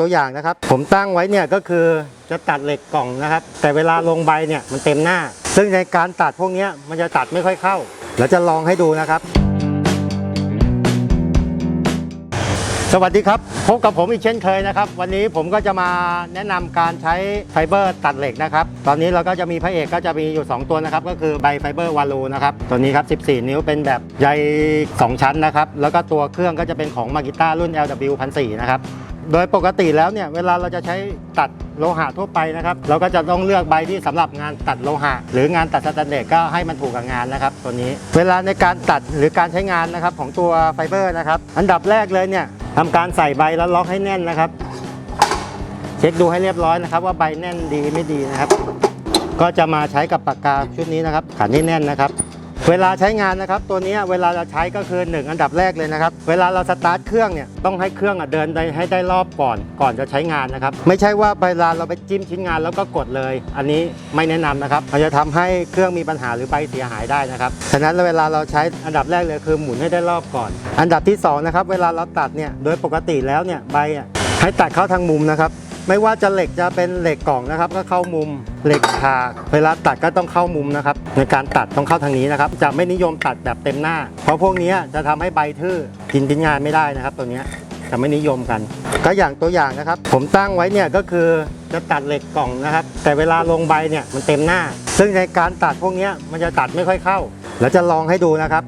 ตัวอย่างนะครับ ผมตั้งไว้เนี่ยก็คือจะตัดเหล็กกล่องนะครับ แต่เวลาลงใบเนี่ยมันเต็มหน้า ซึ่งในการตัดพวกเนี้ยมันจะตัดไม่ค่อยเข้าเราจะลองให้ดูนะครับ สวัสดีครับพบกับผมอีกเช่นเคยนะครับ วันนี้ผมก็จะมาแนะนำการใช้ไฟเบอร์ตัดเหล็กนะครับ ตอนนี้เราก็จะมีพระเอกก็จะมีอยู่ 2 ตัวนะครับ ก็คือใบไฟเบอร์วาลูนะครับตัวนี้ครับ 14 นิ้วเป็นแบบใย 2 ชั้นนะครับ แล้วก็ตัวเครื่องก็จะเป็นของมากิต้ารุ่น LW 1004นะครับ โดยปกติแล้วเนี่ยเวลาเราจะใช้ตัดโลหะทั่วไปนะครับ เราก็จะต้องเลือกใบที่สำหรับงานตัดโลหะ หรืองานตัดสแตนเลสก็ให้มันถูกกับงานนะครับตัวนี้ เวลาในการตัดหรือการใช้งานนะครับของตัวไฟเบอร์นะครับ อันดับแรกเลยเนี่ยทำการใส่ใบแล้วล็อกให้แน่นนะครับ เช็คดูให้เรียบร้อยนะครับ ว่าใบแน่นดีไม่ดีนะครับ ก็จะมาใช้กับปากกาชุดนี้นะครับขันให้แน่นนะครับ เวลาใช้งานนะครับตัวนี้เวลาเราใช้ก็คือ 1 อันดับแรกเลยนะครับ เวลาเราสตาร์ทเครื่องเนี่ยต้องให้เครื่องอะเดินได้ให้ได้รอบก่อนก่อนจะใช้งานนะครับไม่ใช่ว่าเวลาเราไปจิ้มชิ้นงานแล้วก็กดเลย อันนี้ไม่แนะนำนะครับมันจะทำให้เครื่องมีปัญหาหรือใบเสียหายได้นะครับฉะนั้นเวลาเราใช้อันดับแรกเลยคือหมุนให้ได้รอบก่อน อันดับที่สองนะครับเวลาเราตัดเนี่ยโดยปกติแล้วเนี่ยใบอะให้ตัดเข้าทางมุมนะครับ ไม่ว่าจะเหล็กจะเป็นเหล็กกล่องนะครับ ก็เข้ามุมเหล็กฉากเวลาตัดก็ต้องเข้ามุมนะครับ ในการตัดต้องเข้าทางนี้นะครับ จะไม่นิยมตัดแบบเต็มหน้า เพราะพวกนี้จะทำให้ใบทื่อกินชิ้นงานไม่ได้นะครับ ตัวนี้จะไม่นิยมกัน ก็อย่างตัวอย่างนะครับ ผมตั้งไว้เนี่ยก็คือจะตัดเหล็กกล่องนะครับ แต่เวลาลงใบเนี่ยมันเต็มหน้า ซึ่งในการตัดพวกนี้มันจะตัดไม่ค่อยเข้า แล้วจะลองให้ดูนะครับ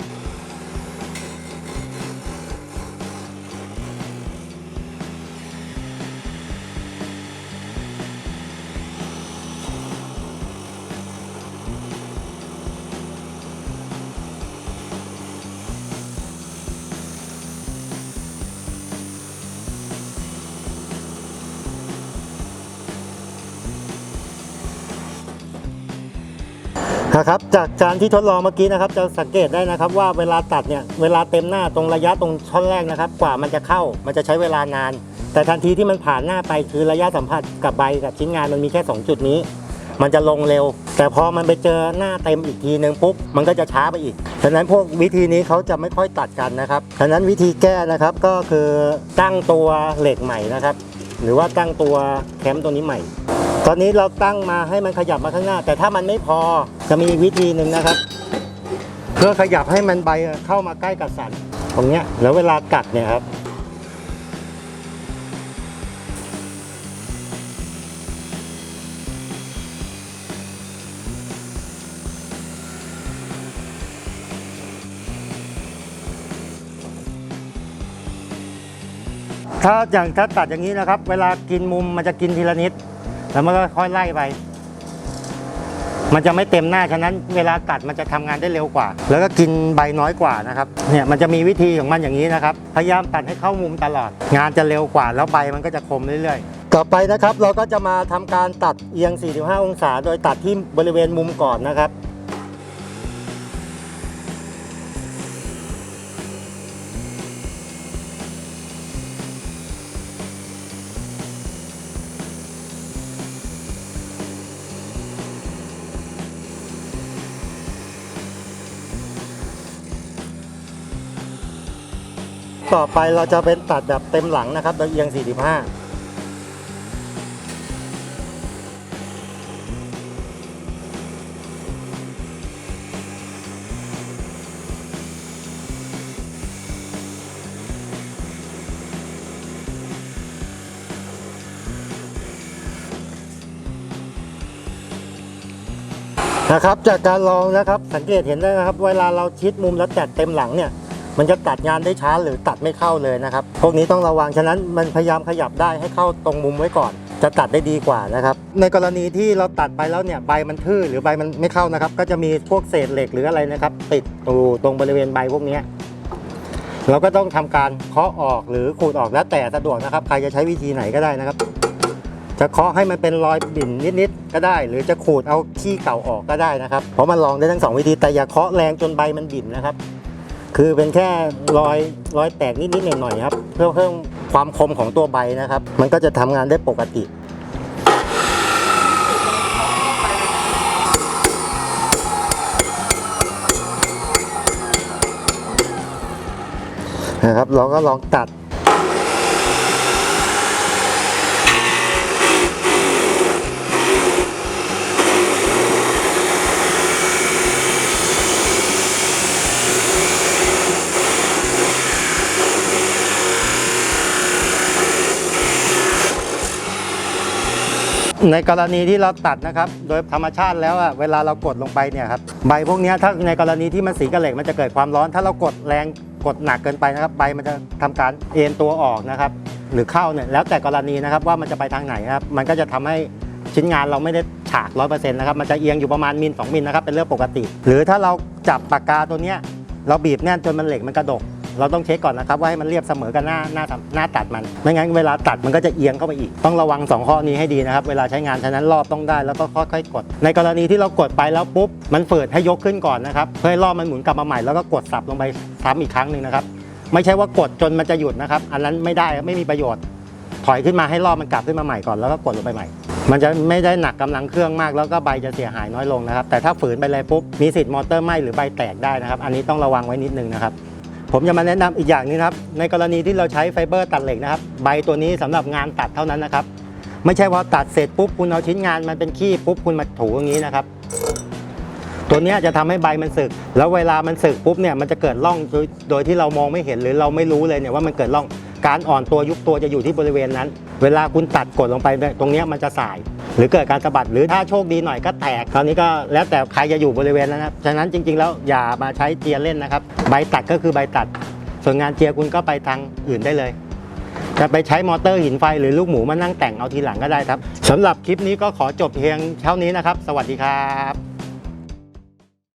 นะครับจากการที่ทดลองเมื่อกี้นะครับ จะสังเกตได้นะครับว่าเวลาตัดเนี่ยเวลาเต็มหน้าตรงระยะตรงช่อนแรกนะครับ กว่ามันจะเข้ามันจะใช้เวลานาน แต่ทันทีที่มันผ่านหน้าไปคือระยะสัมผัสกับใบกับชิ้นงานมันมีแค่ 2 จุดนี้ มันจะลงเร็ว แต่พอมันไปเจอหน้าเต็มอีกทีนึงปุ๊บมันก็จะช้าไปอีกฉะนั้นพวกวิธีนี้เขาจะไม่ค่อยตัดกันนะครับฉะนั้นวิธีแก้นะครับก็คือตั้งตัวเหล็กใหม่นะครับ หรือว่าตั้งตัวแคมป์ตัวนี้ใหม่ ตอนนี้เราตั้งมาให้มันขยับมาข้างหน้า แต่ถ้ามันไม่พอจะมีวิธีหนึ่งนะครับ เพื่อขยับให้มันใบเข้ามาใกล้กับสันตรงเนี้ยแล้วเวลากัดเนี่ยครับ ถ้าอย่างถ้าตัดอย่างนี้นะครับ เวลากินมุมมันจะกินทีละนิด แล้วมันก็ค่อยไล่ไป มันจะไม่เต็มหน้าฉะนั้น เวลากัดมันจะทำงานได้เร็วกว่า แล้วก็กินใบน้อยกว่านะครับ เนี่ยมันจะมีวิธีของมันอย่างนี้นะครับ พยายามตัดให้เข้ามุมตลอด งานจะเร็วกว่า แล้วใบมันก็จะคมเรื่อยๆ ต่อไปนะครับ เราก็จะมาทำการตัดเอียง 45 องศา โดยตัดที่บริเวณมุมก่อนนะครับ ต่อไปเราจะเป็นตัดแบบเต็มหลังนะครับโดยเอียง 45นะครับจากการลองนะครับสังเกตเห็นได้นะครับ เวลาเราชิดมุมแล้วตัดเต็มหลังเนี่ย มันจะตัดงานได้ช้าหรือตัดไม่เข้าเลยนะครับ พวกนี้ต้องระวัง ฉะนั้นมันพยายามขยับได้ให้เข้าตรงมุมไว้ก่อน จะตัดได้ดีกว่านะครับ ในกรณีที่เราตัดไปแล้วเนี่ยใบมันทื่อหรือใบมันไม่เข้านะครับ ก็จะมีพวกเศษเหล็กหรืออะไรนะครับ ติดอยู่ตรงบริเวณใบพวกนี้เราก็ต้องทำการเคาะออกหรือขูดออกแล้วแต่สะดวกนะครับ ใครจะใช้วิธีไหนก็ได้นะครับ จะเคาะให้มันเป็นรอยบิ่นนิดๆก็ได้ หรือจะขูดเอาขี้เก่าออกก็ได้นะครับ เพราะมันลองได้ทั้งสองวิธีแต่อย่าเคาะแรงจนใบมันบิ่นนะครับ คือเป็นแค่รอยรอยแตกนิดๆหน่อยๆครับ เพื่อเพิ่มความคมของตัวใบนะครับ มันก็จะทำงานได้ปกตินะครับเราก็ลองตัด ในกรณีที่เราตัดนะครับ โดยธรรมชาติแล้วอะเวลาเรากดลงไปเนี่ยครับใบพวกนี้ถ้าในกรณีที่มันสีกระเหล็กมันจะเกิดความร้อน ถ้าเรากดแรงกดหนักเกินไปนะครับ ใบมันจะทำการเอ็นตัวออกนะครับ หรือเข้าเนี่ยแล้วแต่กรณีนะครับว่ามันจะไปทางไหนครับ มันก็จะทำให้ชิ้นงานเราไม่ได้ฉากร้อยเปอร์เซ็นต์นะครับมันจะเอียงอยู่ประมาณมิลสองมิลนะครับเป็นเรื่องปกติ หรือถ้าเราจับปากกาตัวเนี้ยเราบีบแน่นจนมันเหล็กมันกระดก เราต้องเช็คก่อนนะครับว่าให้มันเรียบเสมอกันหน้าหน้าหน้าตัดมัน ไม่งั้นเวลาตัดมันก็จะเอียงเข้าไปอีก ต้องระวัง 2 ข้อนี้ให้ดีนะครับ เวลาใช้งานฉะนั้นรอบต้องได้แล้วก็ค่อยๆกด ในกรณีที่เรากดไปแล้วปุ๊บมันฝืดให้ยกขึ้นก่อนนะครับเพื่อให้รอบมันหมุนกลับมาใหม่แล้วก็กดสับลงไปซ้ำอีกครั้งหนึ่งนะครับไม่ใช่ว่ากดจนมันจะหยุดนะครับ อันนั้นไม่ได้ไม่มีประโยชน์ ถอยขึ้นมาให้รอบมันกลับขึ้นมาใหม่ก่อนแล้วก็กดลงไปใหม่ มันจะไม่ได้หนักกำลังเครื่องมาก แล้วก็ใบจะเสียหายน้อยลงนะครับ แต่ถ้าฝืนไปเลยปุ๊บมีสิทธิ์มอเตอร์ไหม้หรือใบแตกได้นะครับ อันนี้ต้องระวังไว้นิดนึงนะครับ ผมจะมาแนะนำอีกอย่างนึงครับ ในกรณีที่เราใช้ไฟเบอร์ตัดเหล็กนะครับ ใบตัวนี้สำหรับงานตัดเท่านั้นนะครับ ไม่ใช่ว่าตัดเสร็จปุ๊บคุณเอาชิ้นงานมันเป็นขี้ปุ๊บคุณมาถูอย่างนี้นะครับ ตัวนี้จะทำให้ใบมันสึก แล้วเวลามันสึกปุ๊บเนี่ยมันจะเกิดร่องโดยที่เรามองไม่เห็นหรือเราไม่รู้เลยเนี่ยว่ามันเกิดร่องการอ่อนตัวยุบตัวจะอยู่ที่บริเวณนั้น เวลาคุณตัดกดลงไปตรงนี้มันจะสาย หรือเกิดการสะบัดหรือถ้าโชคดีหน่อยก็แตกคราวนี้ก็แล้วแต่ใครจะอยู่บริเวณนั้นนะครับฉะนั้นจริง ๆ แล้วอย่ามาใช้เจียรเล่นนะครับ ใบตัดก็คือใบตัด ส่วนงานเจียคุณก็ไปทางอื่นได้เลยจะไปใช้มอเตอร์หินไฟหรือลูกหมูมานั่งแต่งเอาทีหลังก็ได้ครับสำหรับคลิปนี้ก็ขอจบเพียงเท่านี้นะครับ สวัสดีครับ